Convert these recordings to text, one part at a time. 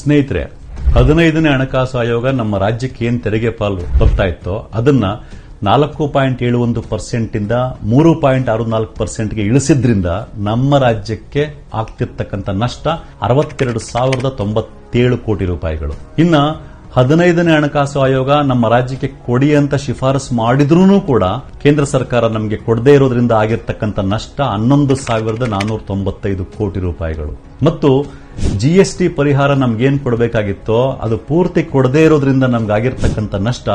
ಸ್ನೇಹಿತರೆ, ಹದಿನೈದನೇ ಹಣಕಾಸು ಆಯೋಗ ನಮ್ಮ ರಾಜ್ಯಕ್ಕೆ ಏನ್ ತೆರಿಗೆ ಪಾಲು ಬರ್ತಾ ಇತ್ತೋ ಅದನ್ನ ನಾಲ್ಕು ಪಾಯಿಂಟ್ ಏಳು ಒಂದು ಪರ್ಸೆಂಟ್ ಇಂದ ಮೂರು ಪಾಯಿಂಟ್ ಆರು ನಾಲ್ಕು ಪರ್ಸೆಂಟ್ಗೆ ಇಳಿಸಿದ್ರಿಂದ ನಮ್ಮ ರಾಜ್ಯಕ್ಕೆ ಆಗ್ತಿರ್ತಕ್ಕಂಥ ನಷ್ಟ ಅರವತ್ತೆರಡು ಸಾವಿರದ ತೊಂಬತ್ತೇಳು ಕೋಟಿ ರೂಪಾಯಿಗಳು. ಇನ್ನ ಹದಿನೈದನೇ ಹಣಕಾಸು ಆಯೋಗ ನಮ್ಮ ರಾಜ್ಯಕ್ಕೆ ಕೊಡಿ ಅಂತ ಶಿಫಾರಸು ಮಾಡಿದ್ರೂ ಕೂಡ ಕೇಂದ್ರ ಸರ್ಕಾರ ನಮಗೆ ಕೊಡದೇ ಇರೋದ್ರಿಂದ ಆಗಿರ್ತಕ್ಕಂಥ ನಷ್ಟ ಹನ್ನೊಂದು ಸಾವಿರದ ನಾನೂರ ತೊಂಬತ್ತೈದು ಕೋಟಿ ರೂಪಾಯಿಗಳು. ಮತ್ತು ಜಿಎಸ್ಟಿ ಪರಿಹಾರ ನಮ್ಗೇನ್ ಕೊಡಬೇಕಾಗಿತ್ತೋ ಅದು ಪೂರ್ತಿ ಕೊಡದೇ ಇರೋದ್ರಿಂದ ನಮ್ಗೆ ಆಗಿರ್ತಕ್ಕಂಥ ನಷ್ಟ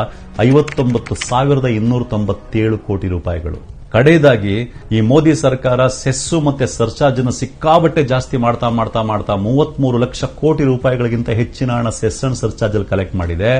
ಐವತ್ತೊಂಬತ್ತು ಸಾವಿರದ ಇನ್ನೂರ ತೊಂಬತ್ತೇಳು ಕೋಟಿ ರೂಪಾಯಿಗಳು. ಕಡೆಯದಾಗಿ ಈ ಮೋದಿ ಸರ್ಕಾರ ಸೆಸ್ಸು ಮತ್ತೆ ಸರ್ಚಾರ್ಜ್ ಅನ್ನು ಸಿಕ್ಕಾಬಟ್ಟೆ ಜಾಸ್ತಿ ಮಾಡ್ತಾ ಮಾಡ್ತಾ ಮಾಡ್ತಾ ಮೂವತ್ಮೂರು ಲಕ್ಷ ಕೋಟಿ ರೂಪಾಯಿಗಳಿಗಿಂತ ಹೆಚ್ಚಿನ ಹಣ ಸೆಸ್ ಅಂಡ್ ಸರ್ಚಾರ್ಜ್ ಅಲ್ಲಿ ಕಲೆಕ್ಟ್ ಮಾಡಿದೆ.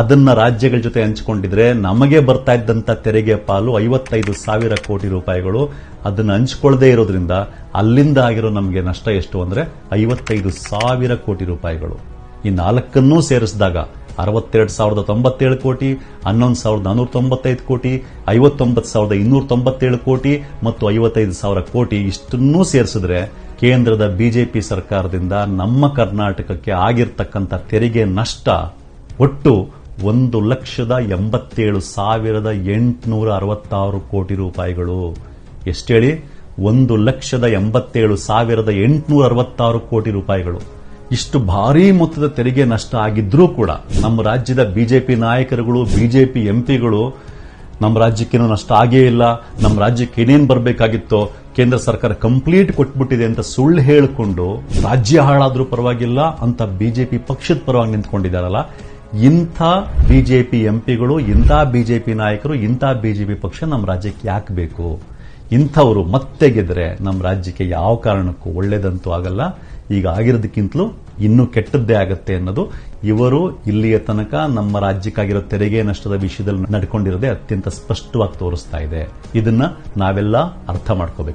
ಅದನ್ನ ರಾಜ್ಯಗಳ ಜೊತೆ ಹಂಚಿಕೊಂಡಿದ್ರೆ ನಮಗೆ ಬರ್ತಾ ಇದ್ದಂತ ತೆರಿಗೆ ಪಾಲು ಐವತ್ತೈದು ಸಾವಿರ ಕೋಟಿ ರೂಪಾಯಿಗಳು. ಅದನ್ನ ಹಂಚಿಕೊಳ್ಳದೇ ಇರೋದ್ರಿಂದ ಅಲ್ಲಿಂದ ಆಗಿರೋ ನಮಗೆ ನಷ್ಟ ಎಷ್ಟು ಅಂದ್ರೆ ಐವತ್ತೈದು ಸಾವಿರ ಕೋಟಿ ರೂಪಾಯಿಗಳು. ಈ ನಾಲ್ಕನ್ನೂ ಸೇರಿಸಿದಾಗ ಅರವತ್ತೆರಡು ಸಾವಿರದ ತೊಂಬತ್ತೇಳು ಕೋಟಿ, ಹನ್ನೊಂದು ಸಾವಿರದ ನಾನೂರ ತೊಂಬತ್ತೈದು ಕೋಟಿ, ಐವತ್ತೊಂಬತ್ತು ಸಾವಿರದ ಇನ್ನೂರ ತೊಂಬತ್ತೇಳು ಕೋಟಿ ಮತ್ತು ಐವತ್ತೈದು ಸಾವಿರ ಕೋಟಿ ಇಷ್ಟನ್ನೂ ಸೇರಿಸಿದ್ರೆ ಕೇಂದ್ರದ ಬಿಜೆಪಿ ಸರ್ಕಾರದಿಂದ ನಮ್ಮ ಕರ್ನಾಟಕಕ್ಕೆ ಆಗಿರ್ತಕ್ಕಂಥ ತೆರಿಗೆ ನಷ್ಟ ಒಟ್ಟು ಒಂದು ಲಕ್ಷದ ಎಂಬತ್ತೇಳು ಸಾವಿರದ ಎಂಟುನೂರ ಅರವತ್ತಾರು ಕೋಟಿ ರೂಪಾಯಿಗಳು. ಎಷ್ಟೇಳಿ ಒಂದು ಲಕ್ಷದ ಎಂಬತ್ತೇಳು ಸಾವಿರದ ಎಂಟುನೂರ ಅರವತ್ತಾರು ಕೋಟಿ ರೂಪಾಯಿಗಳು. ಇಷ್ಟು ಭಾರೀ ಮೊತ್ತದ ತೆರಿಗೆ ನಷ್ಟ ಆಗಿದ್ರೂ ಕೂಡ ನಮ್ಮ ರಾಜ್ಯದ ಬಿಜೆಪಿ ನಾಯಕರುಗಳು, ಬಿಜೆಪಿ ಎಂಪಿಗಳು ನಮ್ಮ ರಾಜ್ಯಕ್ಕೇನೋ ನಷ್ಟ ಆಗೇ ಇಲ್ಲ. ನಮ್ಮ ರಾಜ್ಯಕ್ಕೆ ಏನೇನ್ ಬರಬೇಕಾಗಿತ್ತೋ ಕೇಂದ್ರ ಸರ್ಕಾರ ಕಂಪ್ಲೀಟ್ ಕೊಟ್ಬಿಟ್ಟಿದೆ ಅಂತ ಸುಳ್ಳು ಹೇಳಿಕೊಂಡು ರಾಜ್ಯ ಹಾಳಾದ್ರೂ ಪರವಾಗಿಲ್ಲ ಅಂತ ಬಿಜೆಪಿ ಪಕ್ಷದ ಪರವಾಗಿ ನಿಂತ್ಕೊಂಡಿದ್ದಾರಲ್ಲ, ಇಂಥ ಬಿಜೆಪಿ ಎಂಪಿಗಳು, ಇಂಥ ಬಿಜೆಪಿ ನಾಯಕರು, ಇಂಥ ಬಿಜೆಪಿ ಪಕ್ಷ ನಮ್ಮ ರಾಜ್ಯಕ್ಕೆ ಯಾಕೆ ಬೇಕು? ಇಂಥವರು ಮತ್ತೆ ಗೆದ್ರೆ ನಮ್ಮ ರಾಜ್ಯಕ್ಕೆ ಯಾವ ಕಾರಣಕ್ಕೂ ಒಳ್ಳೇದಂತೂ ಆಗಲ್ಲ. ಈಗ ಆಗಿರೋದಕ್ಕಿಂತಲೂ ಇನ್ನೂ ಕೆಟ್ಟದ್ದೇ ಆಗತ್ತೆ ಅನ್ನೋದು ಇವರು ಇಲ್ಲಿಯ ತನಕ ನಮ್ಮ ರಾಜ್ಯಕ್ಕಾಗಿರೋ ತೆರಿಗೆ ನಷ್ಟದ ವಿಷಯದಲ್ಲಿ ನಡ್ಕೊಂಡಿರೋದೇ ಅತ್ಯಂತ ಸ್ಪಷ್ಟವಾಗಿ ತೋರಿಸ್ತಾ ಇದೆ. ಇದನ್ನ ನಾವೆಲ್ಲ ಅರ್ಥ ಮಾಡ್ಕೋಬೇಕು.